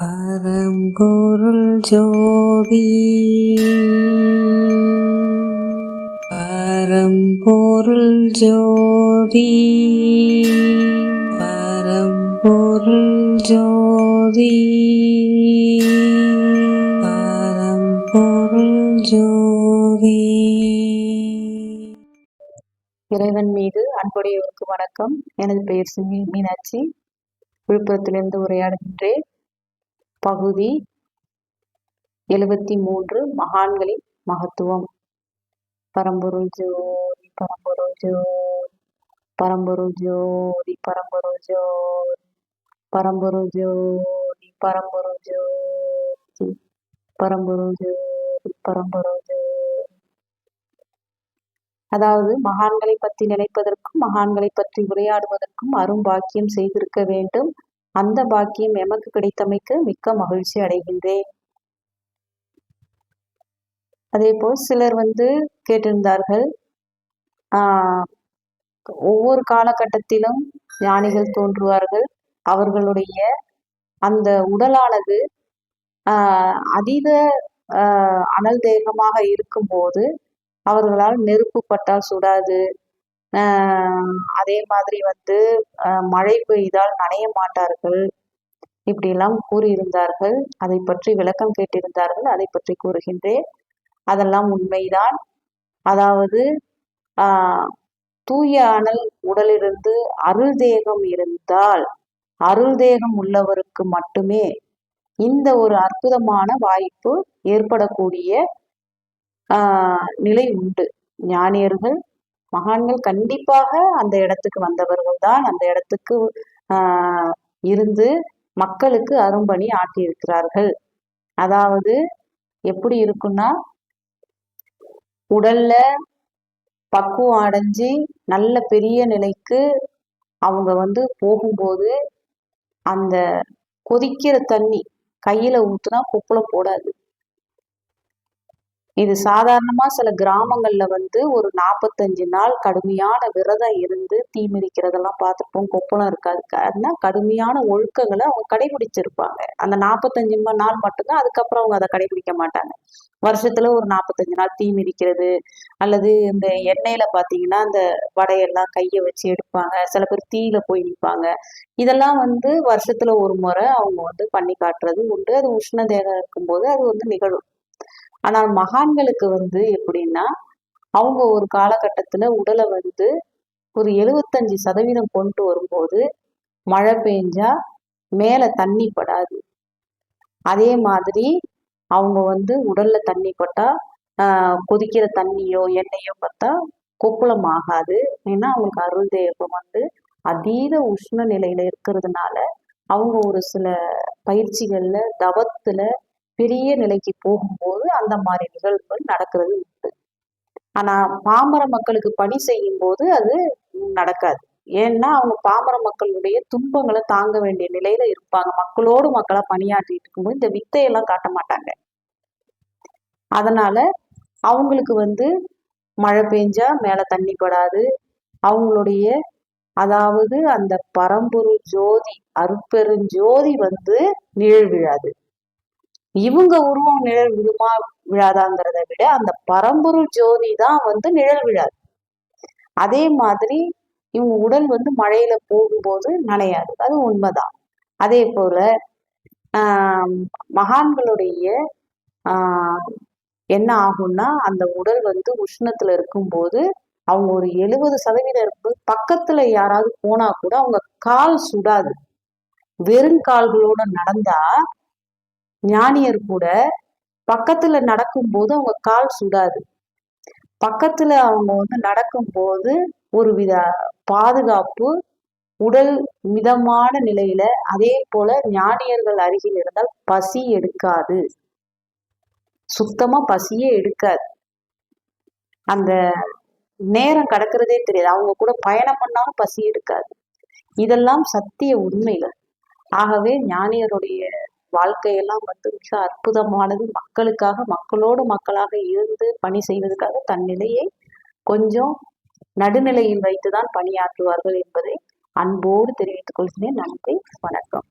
பரம்பொருள் ஜோதி. பரம்பொருள் ஜோதி. பரம்பொருள் ஜோதி. பரம்பொருள் ஜோதி. இறைவன் மீது அன்புடையவருக்கு வணக்கம். எனது பெயர் சுமி மீனாட்சி. விழுப்புரத்திலிருந்து உரையாடுகின்றேன். பகுதி எழுபத்தி மூன்று மகான்களின் மகத்துவம். பரம்பொருள் ஜோதி பரம்பொருள் ஜோதி பரம்பொருள் ஜோதி பரம்பொருள் ஜோதி பரம்பொருள் ஜோதி பரம்பொருள் ஜோதி பரம்பொருள் ஜோதி பரம்பொருள் ஜோதி. அதாவது மகான்களை பற்றி நினைப்பதற்கும் மகான்களை பற்றி உரையாடுவதற்கும் அரும்பாக்கியம் செய்திருக்க வேண்டும். அந்த பாக்கியம் எமக்கு கிடைத்தமைக்கு மிக்க மகிழ்ச்சி அடைகின்றேன். அதே போல் சிலர் வந்து கேட்டிருந்தார்கள் ஒவ்வொரு காலகட்டத்திலும் ஞானிகள் தோன்றுவார்கள். அவர்களுடைய அந்த உடலானது அதீத அனல் தேகமாக இருக்கும்போது அவர்களால் நெருப்பு பட்டால் சுடாது. அதே மாதிரி வந்து மழை பெய்தால் நனைய மாட்டார்கள். இப்படியெல்லாம் கூறியிருந்தார்கள். அதை பற்றி விளக்கம் கேட்டிருந்தார்கள். அதை பற்றி கூறுகின்றேன். அதெல்லாம் உண்மைதான். அதாவது தூய அனல் உடலிருந்து அருள் தேகம் இருந்தால் அருள் தேகம் உள்ளவருக்கு மட்டுமே இந்த ஒரு அற்புதமான வாய்ப்பு ஏற்படக்கூடிய நிலை உண்டு. ஞானியர்கள் மகான்கள் கண்டிப்பாக அந்த இடத்துக்கு வந்தவர்கள் தான் அந்த இடத்துக்கு இருந்து மக்களுக்கு அரும்பணி ஆட்டியிருக்கிறார்கள் அதாவது எப்படி இருக்குன்னா உடல்ல பக்குவம் அடைஞ்சு நல்ல பெரிய நிலைக்கு அவங்க வந்து போகும்போது அந்த கொதிக்கிற தண்ணி கையில ஊத்துனா கொப்பளம் போடாது. இது சாதாரணமா சில கிராமங்கள்ல வந்து ஒரு நாற்பத்தஞ்சு நாள் கடுமையான விரதம் இருந்து தீ மிதிக்கிறதெல்லாம் பார்த்துருப்போம். கொப்பளம் இருக்காது. அதுனா கடுமையான ஒழுக்கங்களை அவங்க கடைபிடிச்சிருப்பாங்க. அந்த நாற்பத்தஞ்சு நாள் மட்டும்தான் அதுக்கப்புறம் அவங்க அதை கடைபிடிக்க மாட்டாங்க. வருஷத்துல ஒரு நாற்பத்தஞ்சு நாள் தீ மிதிக்கிறது அல்லது இந்த எண்ணெயில பாத்தீங்கன்னா அந்த வடையெல்லாம் கையை வச்சு எடுப்பாங்க. சில பேர் தீயில போய் நிற்பாங்க இதெல்லாம் வந்து வருஷத்துல ஒரு முறை அவங்க வந்து பண்ணி காட்டுறது உண்டு. அது உஷ்ண தேகம் இருக்கும்போது அது வந்து நிகழும். ஆனால் மகான்களுக்கு வந்து எப்படின்னா அவங்க ஒரு காலகட்டத்தில் உடலை வந்து ஒரு எழுபத்தஞ்சு சதவீதம் கொண்டு வரும்போது மழை பெஞ்சா மேலே தண்ணி படாது. அதே மாதிரி அவங்க வந்து உடல்ல தண்ணி பட்டா கொதிக்கிற தண்ணியோ எண்ணெயோ பார்த்தா கொப்புளம் ஆகாது. ஏன்னா அவங்களுக்கு அருள் தேவம் வந்து அதீத உஷ்ண நிலையில இருக்கிறதுனால அவங்க ஒரு சில பயிற்சிகள்ல தவத்துல பெரிய நிலைக்கு போகும்போது அந்த மாதிரி நிகழ்வுகள் நடக்கிறது உண்டு. ஆனா பாமர மக்களுக்கு பணி செய்யும் போது அது நடக்காது. ஏன்னா அவங்க பாமர மக்களுடைய துன்பங்களை தாங்க வேண்டிய நிலையில இருப்பாங்க. மக்களோடு மக்களா பணியாற்றிட்டு இருக்கும்போது இந்த வித்தையெல்லாம் காட்ட மாட்டாங்க. அதனால அவங்களுக்கு வந்து மழை பெஞ்சா மேல தண்ணி படாது. அவங்களுடைய அதாவது அந்த பரம்பொரு ஜோதி அருப்பெருஞ்சோதி வந்து நிழல் விழாது. இவங்க உருவம் நிழல் விழுமா விழாதாங்கிறத விட அந்த பரம்பொருள் ஜோதி தான் வந்து நிழல் விழாது. அதே மாதிரி இவங்க உடல் வந்து மழையில போகும்போது நனையாது. அது உண்மைதான். அதே போல மகான்களுடைய என்ன ஆகும்னா அந்த உடல் வந்து உஷ்ணத்துல இருக்கும்போது அவங்க ஒரு எழுபது சதவீதம் இருக்கும் பக்கத்துல யாராவது போனா கூட அவங்க கால் சுடாது. வெறும் கால்களோட நடந்தா ஞானியர் கூட பக்கத்துல நடக்கும்போது அவங்க கால் சுடாது. பக்கத்துல அவங்க வந்து நடக்கும்போது ஒரு வித பாதுகாப்பு உடல் மிதமான நிலையில அதே போல ஞானியர்கள் அருகில் இருந்தால் பசி எடுக்காது. சுத்தமா பசியே எடுக்காது. அந்த நேரம் கடக்கிறதே தெரியாது. அவங்க கூட பயணம் பண்ணாலும் பசி எடுக்காது. இதெல்லாம் சத்திய உண்மைகள் ஆகவே ஞானியருடைய வாழ்க்கையெல்லாம் வந்து மிக அற்புதமானது. மக்களுக்காக மக்களோடு மக்களாக இருந்து பணி செய்வதற்காக தன் நிலையை கொஞ்சம் நடுநிலையில் வைத்துதான் பணியாற்றுவார்கள் என்பதை அன்போடு தெரிவித்துக் கொள்கிறேன். நன்றி வணக்கம்.